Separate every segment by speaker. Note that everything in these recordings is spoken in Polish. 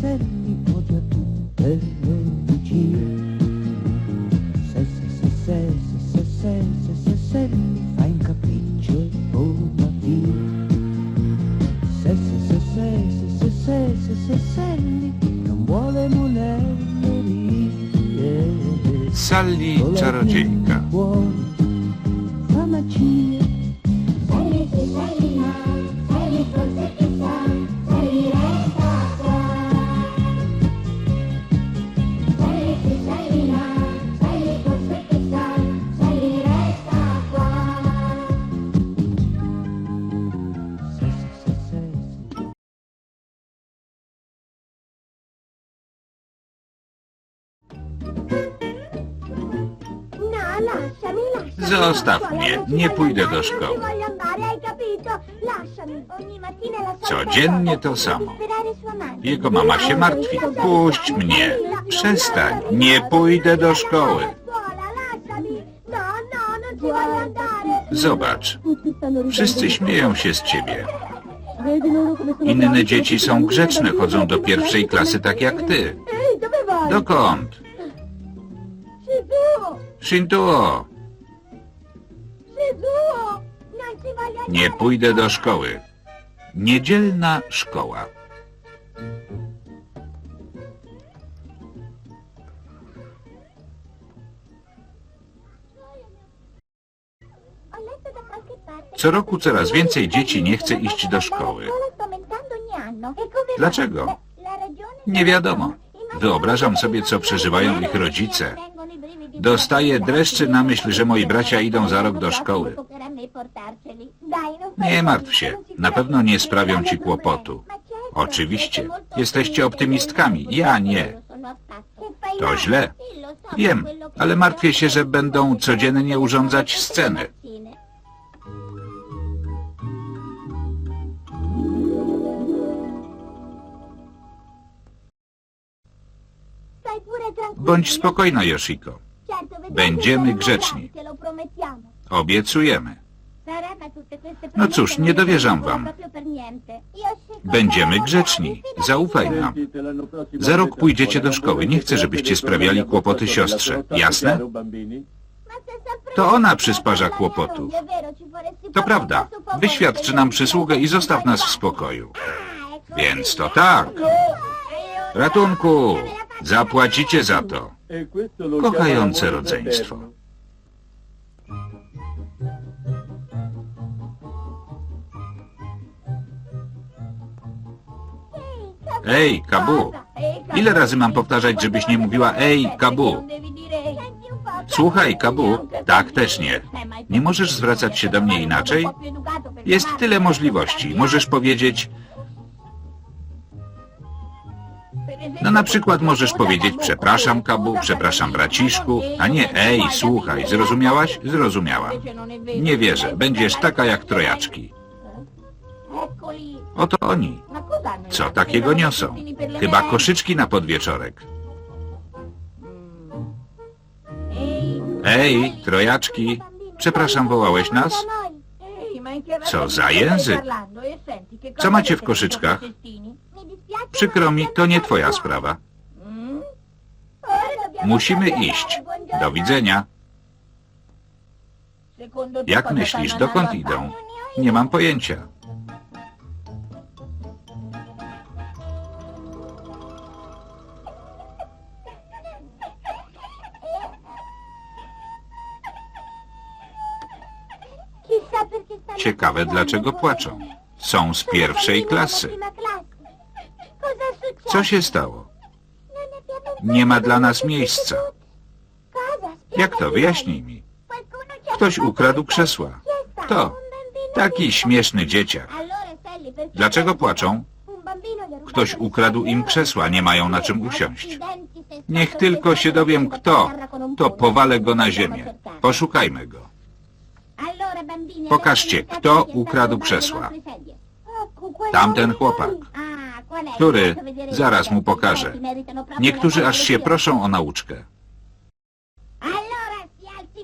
Speaker 1: servi proprio a tutte le bugie. Se, se, se, se, se, se, se, se,
Speaker 2: se,
Speaker 1: mi fai
Speaker 2: incapriccio
Speaker 1: e buona.
Speaker 3: Se, se, se, se, se,
Speaker 1: se, se, se, se, se,
Speaker 3: non vuole molerie.
Speaker 2: Sally
Speaker 3: Ciaracecca. Zostaw
Speaker 2: mnie, nie pójdę do szkoły. Codziennie to samo. Jego mama się martwi. Puść mnie. Przestań. Nie pójdę do szkoły. Zobacz, wszyscy śmieją się z ciebie. Inne dzieci są grzeczne, chodzą do pierwszej klasy tak jak ty. Dokąd? Shintuo, nie pójdę do szkoły. Niedzielna szkoła. Co roku coraz więcej dzieci nie chce iść do szkoły. Dlaczego? Nie wiadomo. Wyobrażam sobie, co przeżywają ich rodzice. Dostaję dreszczy na myśl, że moi bracia idą za rok do szkoły. Nie martw się, na pewno nie sprawią ci kłopotu. Oczywiście, jesteście optymistkami, ja nie. To źle. Wiem, ale martwię się, że będą codziennie urządzać scenę. Bądź spokojna, Yoshiko. Będziemy grzeczni. Obiecujemy.
Speaker 3: No cóż, nie dowierzam wam.
Speaker 2: Będziemy grzeczni. Zaufaj nam. Za rok pójdziecie do szkoły. Nie chcę, żebyście sprawiali kłopoty siostrze. Jasne? To ona przysparza kłopotów. To prawda. Wyświadczy nam przysługę i zostaw nas w spokoju. Więc to tak. Ratunku! Zapłacicie za to.
Speaker 4: Kochające rodzeństwo.
Speaker 2: Ej, Kabu! Ile razy mam powtarzać, żebyś nie mówiła ej, Kabu? Słuchaj, Kabu, tak też nie. Nie możesz zwracać się do mnie inaczej? Jest tyle możliwości. Możesz powiedzieć... No na przykład możesz powiedzieć przepraszam, Kabu, przepraszam, braciszku, a nie ej, słuchaj, zrozumiałaś? Zrozumiałam. Nie wierzę, będziesz taka jak trojaczki. Oto oni. Co takiego niosą? Chyba koszyczki na podwieczorek. Ej, trojaczki, przepraszam, wołałeś nas?
Speaker 3: Co za język?
Speaker 2: Co macie w koszyczkach? Przykro mi, to nie twoja sprawa. Musimy iść. Do widzenia. Jak myślisz, dokąd idą? Nie mam pojęcia. Ciekawe, dlaczego płaczą. Są z pierwszej klasy. Co się stało? Nie ma dla nas miejsca. Jak to? Wyjaśnij mi. Ktoś ukradł krzesła. Kto? Taki śmieszny dzieciak. Dlaczego płaczą? Ktoś ukradł im krzesła, nie mają na czym usiąść. Niech tylko się dowiem kto, to powalę go na ziemię. Poszukajmy go.
Speaker 3: Pokażcie, kto ukradł krzesła.
Speaker 2: Tamten chłopak.
Speaker 3: Który? Zaraz mu pokażę.
Speaker 2: Niektórzy aż się proszą o nauczkę.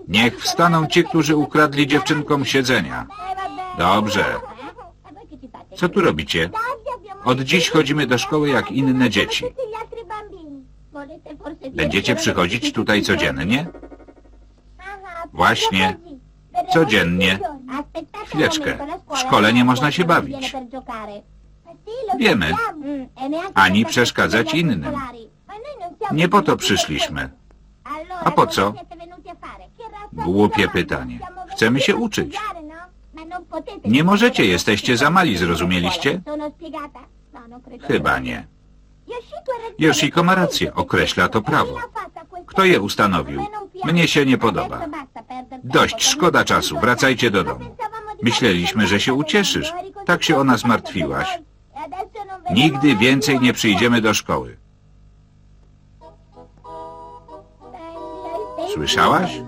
Speaker 2: Niech wstaną ci, którzy ukradli dziewczynkom siedzenia. Dobrze. Co tu robicie? Od dziś chodzimy do szkoły jak inne dzieci. Będziecie przychodzić tutaj codziennie?
Speaker 3: Właśnie. Codziennie.
Speaker 2: Chwileczkę. W szkole nie można się bawić. Wiemy. Ani przeszkadzać innym. Nie po to przyszliśmy.
Speaker 3: A po co?
Speaker 2: Głupie pytanie. Chcemy się uczyć. Nie możecie, jesteście za mali, zrozumieliście? Chyba nie. Yoshiko ma rację, określa to prawo. Kto je ustanowił? Mnie się nie podoba. Dość, szkoda czasu, wracajcie do domu. Myśleliśmy, że się ucieszysz. Tak się o nas martwiłaś. Nigdy więcej nie przyjdziemy do szkoły. Słyszałaś?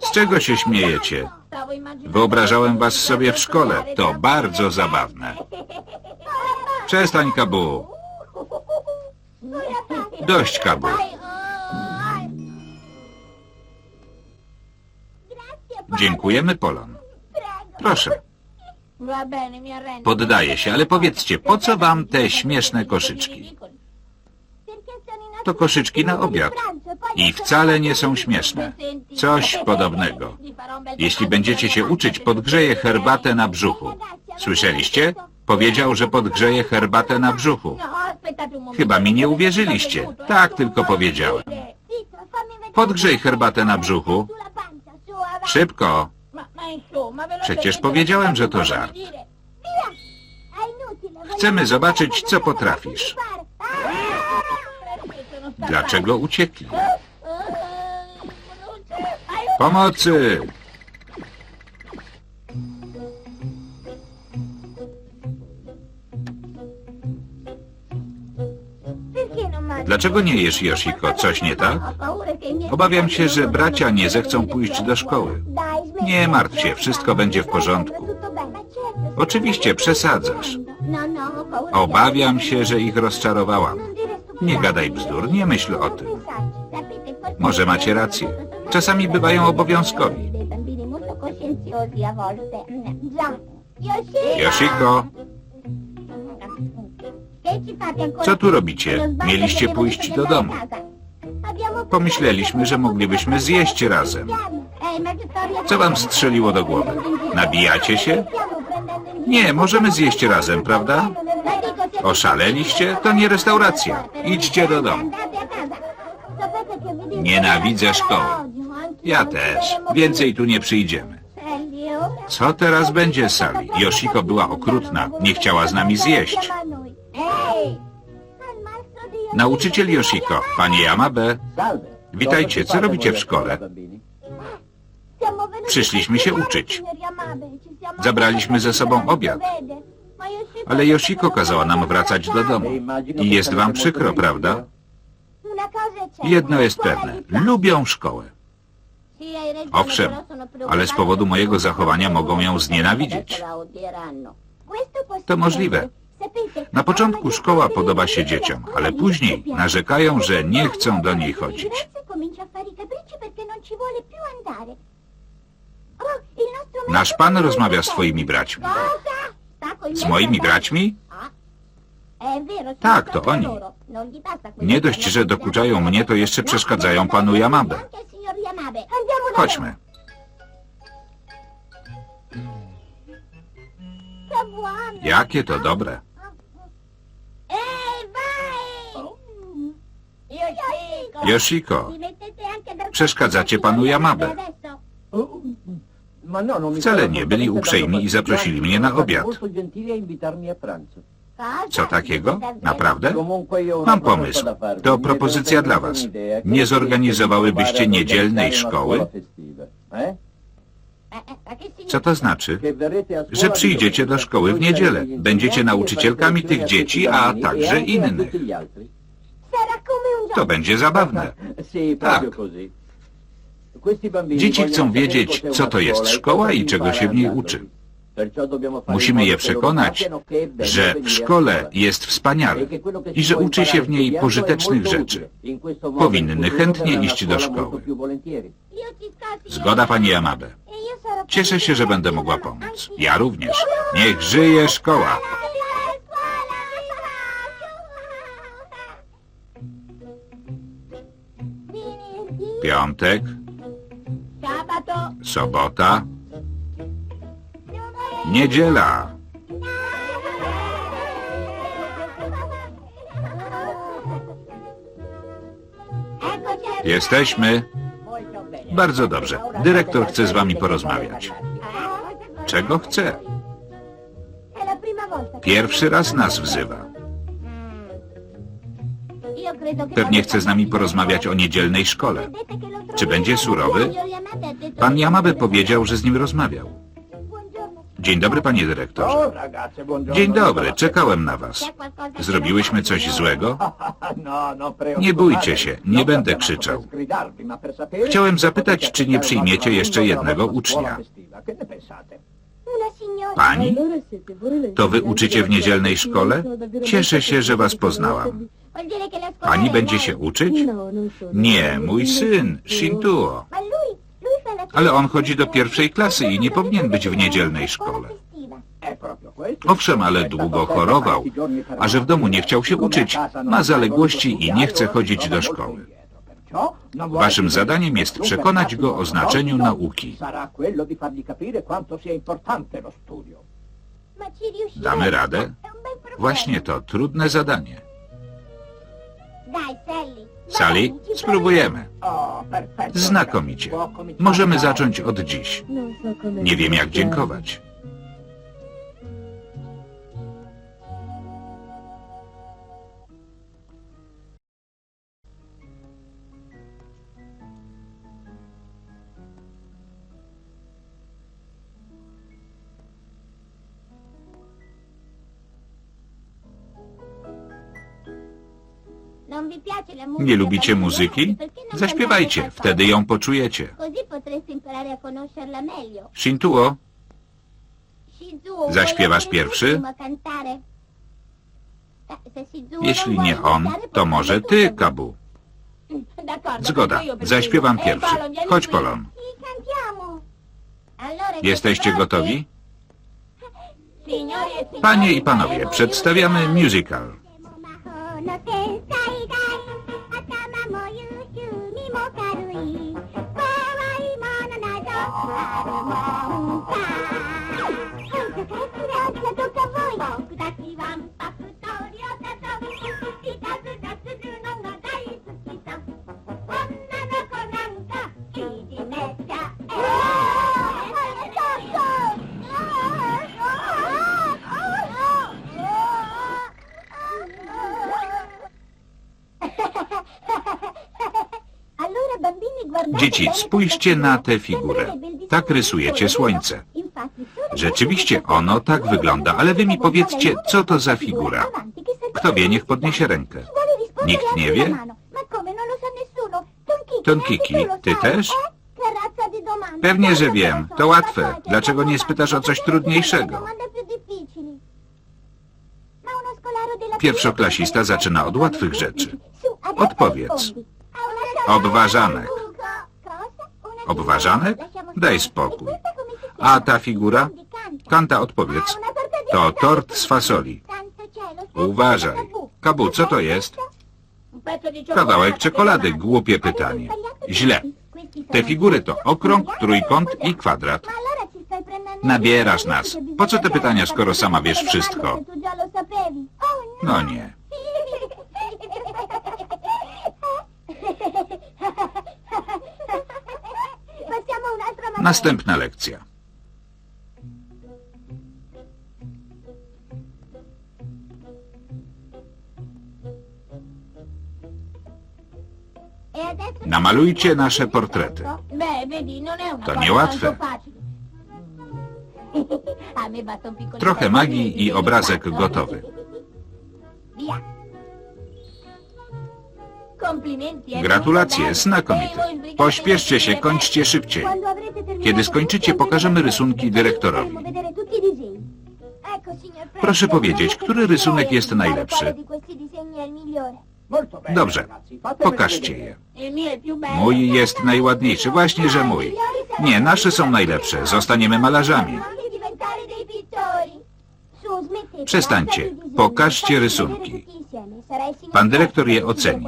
Speaker 2: Z czego się śmiejecie? Wyobrażałem was sobie w szkole. To bardzo zabawne. Przestań, Kabu. Dość, Kabu. Dziękujemy, Polon. Proszę, poddaję się, ale powiedzcie, po co wam te śmieszne koszyczki? To koszyczki na obiad. I wcale nie są śmieszne. Coś podobnego. Jeśli będziecie się uczyć, podgrzeję herbatę na brzuchu. Słyszeliście? Powiedział, że podgrzeje herbatę na brzuchu. Chyba mi nie uwierzyliście. Tak tylko powiedziałem. Podgrzej herbatę na brzuchu. Szybko.
Speaker 3: Przecież powiedziałem, że to żart.
Speaker 2: Chcemy zobaczyć, co potrafisz. Dlaczego uciekli? Pomocy! Dlaczego nie jesz, Yoshiko? Coś nie tak? Obawiam się, że bracia nie zechcą pójść do szkoły. Nie martw się, wszystko będzie w porządku. Oczywiście przesadzasz. Obawiam się, że ich rozczarowałam. Nie gadaj bzdur, nie myśl o tym. Może macie rację. Czasami bywają obowiązkowi. Yoshiko, co tu robicie? Mieliście pójść do domu. Pomyśleliśmy, że moglibyśmy zjeść razem. Co wam strzeliło do głowy? Nabijacie się? Nie, możemy zjeść razem, prawda? Oszaleliście? To nie restauracja. Idźcie do domu. Nienawidzę szkoły. Ja też. Więcej tu nie przyjdziemy. Co teraz będzie, Sali? Yoshiko była okrutna. Nie chciała z nami zjeść. Nauczyciel Yoshiko, panie Yamabe,
Speaker 4: Witajcie, co robicie w szkole?
Speaker 2: Przyszliśmy się uczyć. Zabraliśmy ze sobą obiad. Ale Yoshiko kazała nam wracać do domu. I jest wam przykro, prawda? Jedno jest pewne. Lubią szkołę. Owszem, ale z powodu mojego zachowania mogą ją znienawidzieć.
Speaker 3: To możliwe.
Speaker 2: Na początku szkoła podoba się dzieciom, ale później narzekają, że nie chcą do niej chodzić. Nasz pan rozmawia z swoimi braćmi. Z moimi braćmi?
Speaker 3: Tak, to oni.
Speaker 2: Nie dość, że dokuczają mnie, to jeszcze przeszkadzają panu Yamabe. Chodźmy. Jakie to dobre. Yoshiko, przeszkadzacie panu Yamabe.
Speaker 4: Wcale nie byli uprzejmi i zaprosili mnie na obiad.
Speaker 2: Co takiego? Naprawdę? Mam pomysł. To propozycja dla was. Nie zorganizowałybyście niedzielnej szkoły? Co to znaczy? Że przyjdziecie do szkoły w niedzielę. Będziecie nauczycielkami tych dzieci, a także innych. To będzie zabawne. Tak. Dzieci chcą wiedzieć, co to jest szkoła i czego się w niej uczy.
Speaker 4: Musimy je przekonać,
Speaker 2: Że w szkole jest wspaniale i że uczy się w niej pożytecznych rzeczy. Powinny chętnie iść do szkoły. Zgoda, pani Yamabe. Cieszę się, że będę mogła pomóc. Ja również. Niech żyje szkoła. Piątek, sobota, Niedziela. Jesteśmy. Bardzo dobrze. Dyrektor chce z wami porozmawiać. Czego chce? Pierwszy raz nas wzywa. Pewnie chce z nami porozmawiać o niedzielnej szkole. Czy będzie surowy? Pan Yamabe powiedział, że z nim rozmawiał. Dzień dobry, panie dyrektorze. Dzień dobry, czekałem na was. Zrobiłyśmy coś złego? Nie bójcie się, nie będę krzyczał. Chciałem zapytać, czy nie przyjmiecie jeszcze jednego ucznia. Pani? To wy uczycie w niedzielnej szkole? Cieszę się, że was poznałam. Pani będzie się uczyć? Nie, mój syn, Shintuo. Ale on chodzi do pierwszej klasy i nie powinien być w niedzielnej szkole. Owszem, ale długo chorował, a że w domu nie chciał się uczyć, ma zaległości i nie chce chodzić do szkoły. Waszym zadaniem jest przekonać go o znaczeniu nauki. Damy radę? Właśnie to trudne zadanie. Sally, spróbujemy. Znakomicie. Możemy zacząć od dziś. Nie wiem, jak dziękować. Nie lubicie muzyki? Zaśpiewajcie, wtedy ją poczujecie. Shintuo,
Speaker 3: Zaśpiewasz pierwszy?
Speaker 2: jeśli nie on, to może ty, Kabu. Zgoda, zaśpiewam pierwszy. Chodź, Polon. Jesteście gotowi? Panie i panowie, przedstawiamy musical. Dzieci, spójrzcie na tę figurę. Tak rysujecie słońce. Rzeczywiście ono tak wygląda, ale wy mi powiedzcie, co to za figura. Kto wie, niech podniesie rękę. Nikt nie wie? Tonkiki, ty też? Pewnie, że wiem. To łatwe. Dlaczego nie spytasz o coś trudniejszego? Pierwszoklasista zaczyna od łatwych rzeczy. Odpowiedz. Obważanek. Obważanek? Daj spokój. A ta figura? Kanta, odpowiedz. To tort z fasoli. Uważaj. Kabu, co to jest? Kawałek czekolady. Głupie pytanie. Źle. Te figury to okrąg, trójkąt i kwadrat. Nabierasz nas. Po co te pytania, skoro sama wiesz wszystko? No nie. Następna lekcja. Namalujcie nasze portrety.
Speaker 3: To niełatwe.
Speaker 2: Trochę magii i obrazek gotowy. Gratulacje, znakomite. Pośpieszcie się, kończcie szybciej. Kiedy skończycie, pokażemy rysunki dyrektorowi. Proszę powiedzieć, który rysunek jest najlepszy? Dobrze, pokażcie je. Mój jest najładniejszy, właśnie, że mój. Nie, nasze są najlepsze. Zostaniemy malarzami. Przestańcie. Pokażcie rysunki. Pan dyrektor je oceni.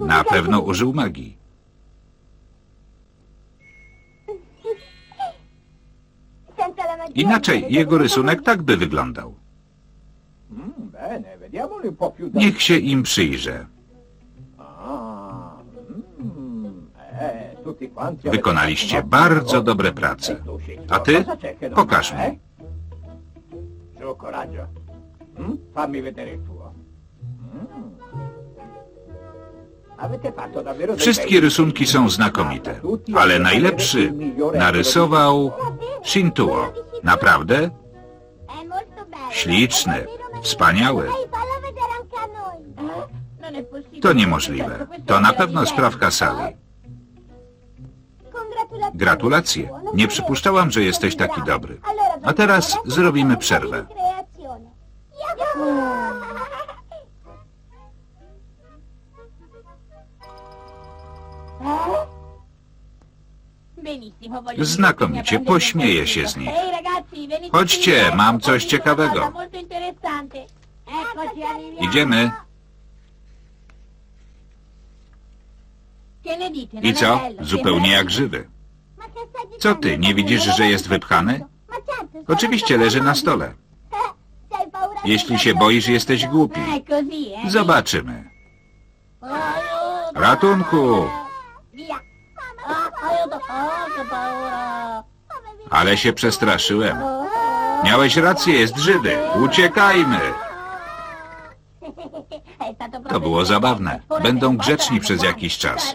Speaker 2: Na pewno użył magii. Inaczej jego rysunek tak by wyglądał. Niech się im przyjrzę.
Speaker 4: Ah, mm, eh,
Speaker 2: Wykonaliście bardzo dobre prace.
Speaker 4: E Shinzo,
Speaker 2: A ty? Pokaż mi.
Speaker 4: eh? Mm? Mm. Dei
Speaker 2: Wszystkie rysunki są znakomite, ale najlepszy narysował Shintuo. Naprawdę? Śliczny,
Speaker 3: Noi.
Speaker 2: To niemożliwe. To na pewno sprawka Sally. Gratulacje. Nie przypuszczałam, że jesteś taki dobry. A teraz zrobimy przerwę.
Speaker 5: Znakomicie, pośmieję się z nich. Chodźcie, mam coś ciekawego.
Speaker 2: Idziemy. I co? Zupełnie jak żywy. Co ty, nie widzisz, że jest wypchany? Oczywiście leży na stole. Jeśli się boisz, jesteś głupi. Zobaczymy. Ratunku! Ale się przestraszyłem. Miałeś rację, jest żywy. Uciekajmy!
Speaker 5: To było zabawne. Będą grzeczni przez jakiś czas.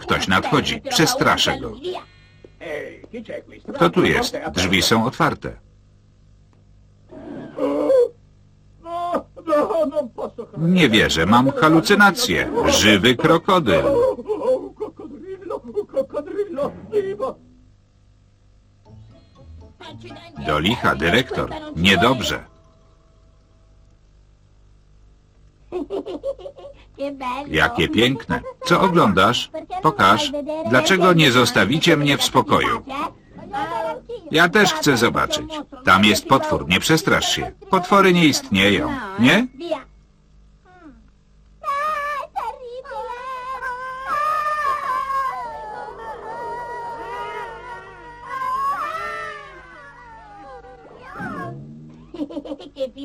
Speaker 5: Ktoś nadchodzi. Przestraszę go.
Speaker 2: Kto tu jest? Drzwi są otwarte. Nie wierzę, mam halucynację. Żywy krokodyl.
Speaker 4: Vivo.
Speaker 2: Do licha, dyrektor. Niedobrze. Jakie piękne. Co oglądasz? Pokaż. Dlaczego nie zostawicie mnie w spokoju? Ja też chcę zobaczyć. Tam jest potwór, nie przestrasz się. Potwory nie istnieją, nie?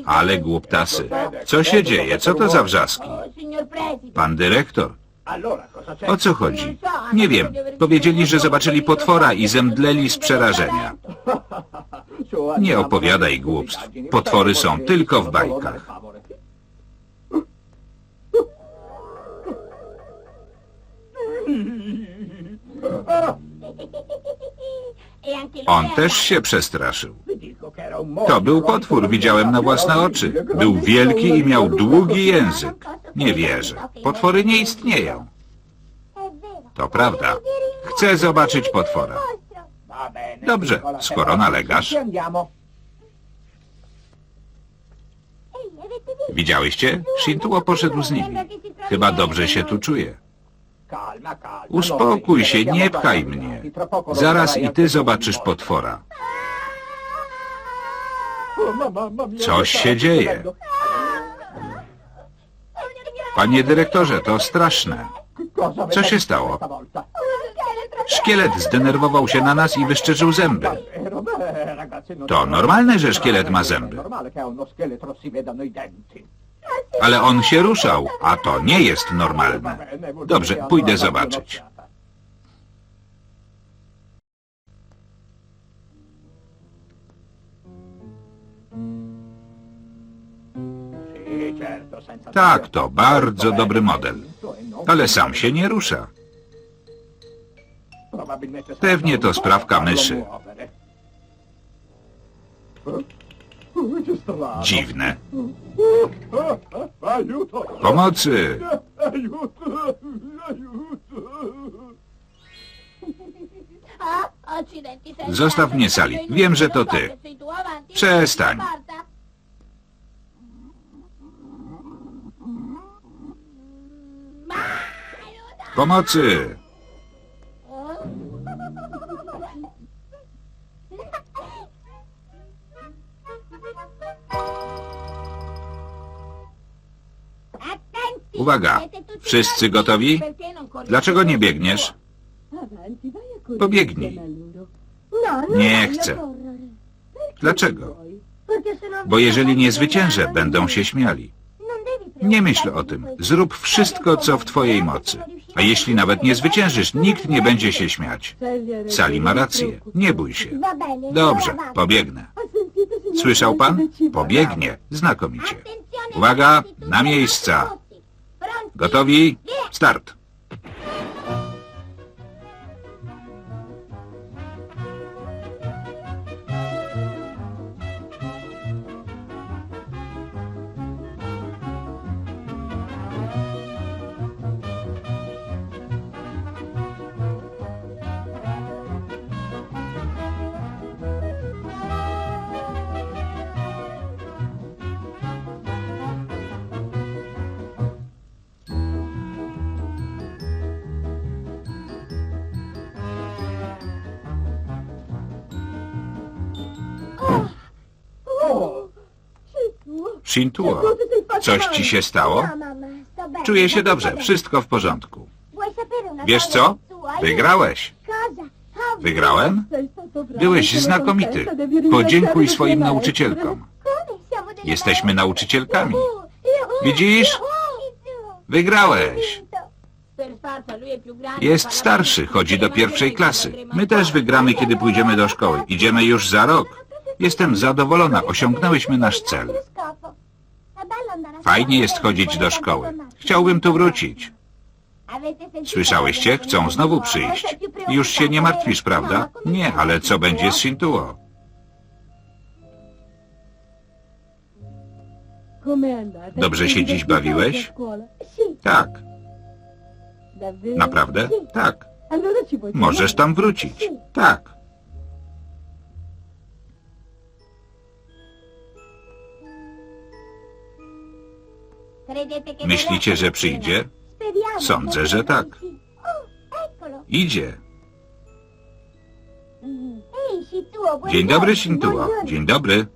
Speaker 2: Ale głuptasy. Co się dzieje? Co to za wrzaski? Pan dyrektor? O co chodzi? Nie wiem. Powiedzieli, że zobaczyli potwora i zemdleli z przerażenia. Nie opowiadaj głupstw. Potwory są tylko w bajkach. On też się przestraszył. To był potwór, widziałem na własne oczy. Był wielki i miał długi język. Nie wierzę. Potwory nie istnieją. To prawda. Chcę zobaczyć potwora. Dobrze, skoro nalegasz. Widziałyście? Shintuo poszedł z nimi. Chyba dobrze się tu czuje.
Speaker 4: Calma.
Speaker 2: Uspokój się, nie pchaj mnie. Zaraz i ty zobaczysz potwora. Coś się dzieje. Panie dyrektorze, to straszne. Co się stało? Szkielet zdenerwował się na nas i wyszczerzył zęby. To normalne, że szkielet ma zęby. Ale on się ruszał, a to nie jest normalne. Dobrze, pójdę zobaczyć. Tak, to bardzo dobry model. Ale sam się nie rusza.
Speaker 4: Pewnie to sprawka myszy.
Speaker 2: Dziwne. Pomocy! Zostaw mnie, Sally. Wiem, że to ty. Przestań. Pomocy! Uwaga! Wszyscy gotowi? Dlaczego nie biegniesz? Pobiegnij. Nie chcę. Dlaczego? Bo jeżeli nie zwyciężę, będą się śmiali. Nie myśl o tym. Zrób wszystko, co w twojej mocy. A jeśli nawet nie zwyciężysz, nikt nie będzie się śmiać. Sali ma rację. Nie bój się. Dobrze, pobiegnę. Słyszał pan? Pobiegnie. Znakomicie. Uwaga, na miejsca. Gotowi? Start. Shintuo, coś ci się stało? Czuję się dobrze, wszystko w porządku. Wiesz co? Wygrałeś. Wygrałem? Byłeś znakomity. Podziękuj swoim nauczycielkom. Jesteśmy nauczycielkami. Widzisz? Wygrałeś. Jest starszy, chodzi do pierwszej klasy. My też wygramy, kiedy pójdziemy do szkoły. Idziemy już za rok. Jestem zadowolona, osiągnęłyśmy nasz cel. Fajnie jest chodzić do szkoły. Chciałbym tu wrócić. Słyszałyście? Chcą znowu przyjść. Już się nie martwisz, prawda? Nie, ale co będzie z Shintuo?
Speaker 1: Dobrze się dziś bawiłeś?
Speaker 2: Tak. Naprawdę? Tak. Możesz tam wrócić. Tak. Myślicie, że przyjdzie? Sądzę, że tak. Idzie. Dzień dobry, Shintuo. Dzień dobry.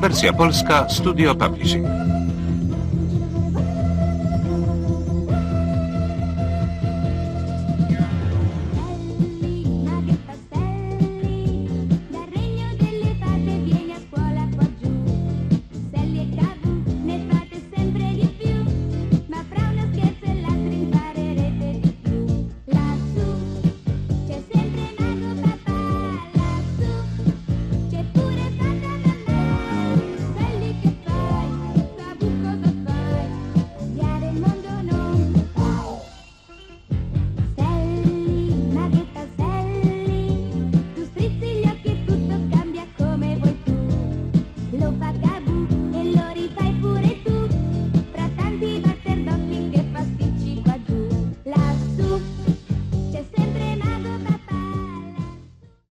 Speaker 2: Wersja polska Studio Publishing.